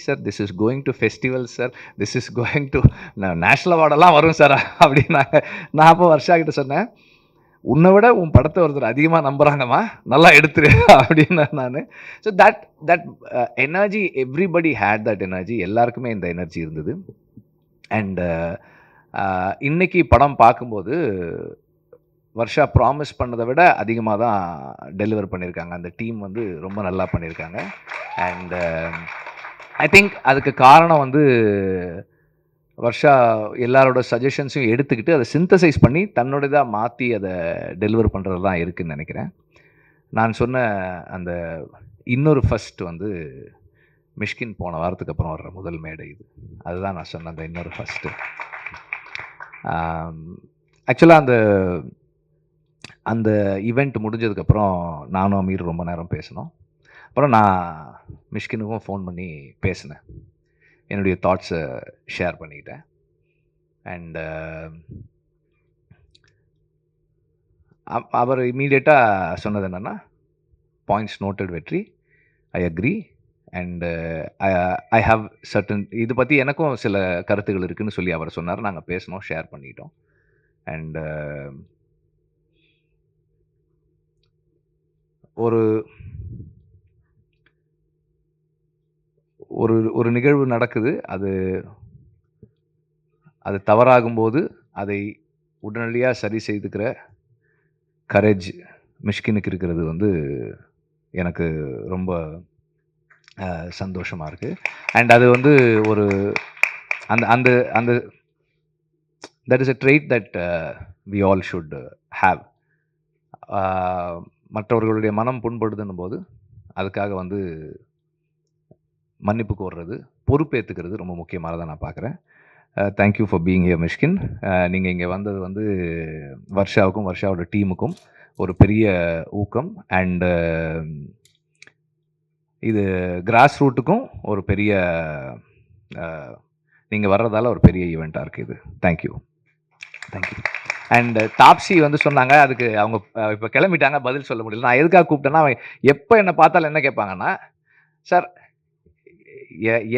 Sir this is going to festival sir this is going to national அவார்டெல்லாம் வரும் sir அப்படின்னாங்க. நான் அப்போ வருஷா கிட்ட சொன்னேன். உன்னை விட உன் படத்தை ஒருத்தர் அதிகமாக நம்புகிறாங்கம்மா நல்லா எடுத்துரு அப்படின்னு நான். So that that energy everybody had that energy எல்லாருக்குமே இந்த எனர்ஜி இருந்தது. அண்ட் uh, uh, இன்னைக்கு படம் பார்க்கும்போது வருஷா ப்ராமிஸ் பண்ணதை விட அதிகமாக தான் டெலிவர் பண்ணியிருக்காங்க அந்த டீம் வந்து ரொம்ப நல்லா பண்ணியிருக்காங்க அண்ட் ஐ திங்க் அதுக்கு காரணம் வந்து வர்ஷா எல்லாரோட சஜஷன்ஸையும் எடுத்துக்கிட்டு அதை சிந்தசைஸ் பண்ணி தன்னோடதாக மாற்றி அதை டெலிவர் பண்ணுறது தான் இருக்குதுன்னு நினைக்கிறேன். நான் சொன்ன அந்த இன்னொரு ஃபஸ்ட் வந்து மிஷ்கின் போன வாரத்துக்கு அப்புறம் வர்ற முதல் மேடை இது. அதுதான் நான் சொன்ன அந்த இன்னொரு ஃபஸ்ட்டு ஆக்சுவலாக அந்த அந்த ஈவெண்ட் முடிஞ்சதுக்கப்புறம் நானும் அமீர் ரொம்ப நேரம் பேசினோம். அப்புறம் நான் மிஷ்கினுக்கும் ஃபோன் பண்ணி பேசினேன். என்னுடைய தாட்ஸை ஷேர் பண்ணிக்கிட்டேன் அண்டு அவர் இம்மீடியட்டாக சொன்னது என்னென்னா பாயிண்ட்ஸ் நோட்டட் வெற்றி. I agree and I have certain இது பற்றி எனக்கும் சில கருத்துகள் இருக்குதுன்னு சொல்லி அவர் சொன்னார். நாங்கள் பேசினோம் ஷேர் பண்ணிட்டோம். அண்டு ஒரு ஒரு ஒரு நிகழ்வு நடக்குது. அது அது தவறாகும்போது அதை உடனடியாக சரி செய்துக்கிற கரேஜ் மிஷ்கினுக்கு இருக்கிறது வந்து எனக்கு ரொம்ப சந்தோஷமாக இருக்குது அண்ட் அது வந்து ஒரு அந்த அந்த அந்த that is a trait that we all should have மற்றவர்களுடைய மனம் புண்படுதுன்னும் போது அதுக்காக வந்து மன்னிப்பு கோர்றது பொறுப்பேற்றுக்கிறது ரொம்ப முக்கியமானதாக நான் பார்க்குறேன் thank you for being a Mysskin. நீங்கள் இங்கே வந்தது வந்து வர்ஷாவுக்கும் வர்ஷாவோட டீமுக்கும் ஒரு பெரிய ஊக்கம். அண்டு இது கிராஸ் ரூட்டுக்கும் ஒரு பெரிய நீங்கள் வர்றதால ஒரு பெரிய ஈவெண்ட்டாக இருக்குது இது. தேங்க்யூ தேங்க்யூ அண்ட் தாப்சி வந்து சொன்னாங்க அதுக்கு அவங்க இப்போ கிளம்பிட்டாங்க பதில் சொல்ல முடியல. நான் எதுக்காக கூப்பிட்டேன்னா அவன் எப்போ என்னை பார்த்தாலும் என்ன கேட்பாங்கன்னா சார்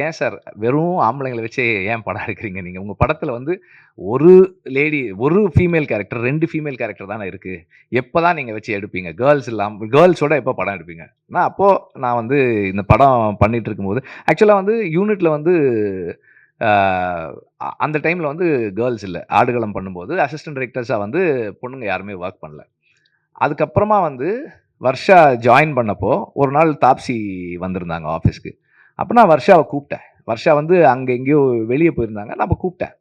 ஏன் சார் வெறும் ஆம்பளைங்களை வச்சு ஏன் படம் எடுக்கிறீங்க நீங்கள் உங்கள் படத்தில் வந்து ஒரு லேடி ஒரு ஃபீமேல் கேரக்டர் ரெண்டு ஃபீமேல் கேரக்டர் தானே இருக்குது எப்போ தான் நீங்கள் வச்சு எடுப்பீங்க? கேர்ள்ஸ் இல்லாமல் கேர்ள்ஸோட எப்போ படம் எடுப்பீங்க? நான் அப்போது நான் வந்து இந்த படம் பண்ணிகிட்டு இருக்கும்போது ஆக்சுவலாக வந்து யூனிட்டில் வந்து அந்த டைமில் வந்து கேர்ள்ஸ் இல்லை. ஆடுகளம் பண்ணும்போது அசிஸ்டன்ட் டிரெக்டர்ஸாக வந்து பொண்ணுங்க யாருமே ஒர்க் பண்ணல. அதுக்கப்புறமா வந்து வர்ஷா ஜாயின் பண்ணப்போ ஒரு நாள் தாப்சி வந்திருந்தாங்க ஆஃபீஸ்க்கு அப்போ நான் வர்ஷாவை கூப்பிட்டேன் வர்ஷா வந்து அங்கே எங்கேயோ வெளியே போயிருந்தாங்க. நான் அப்போ கூப்பிட்டேன்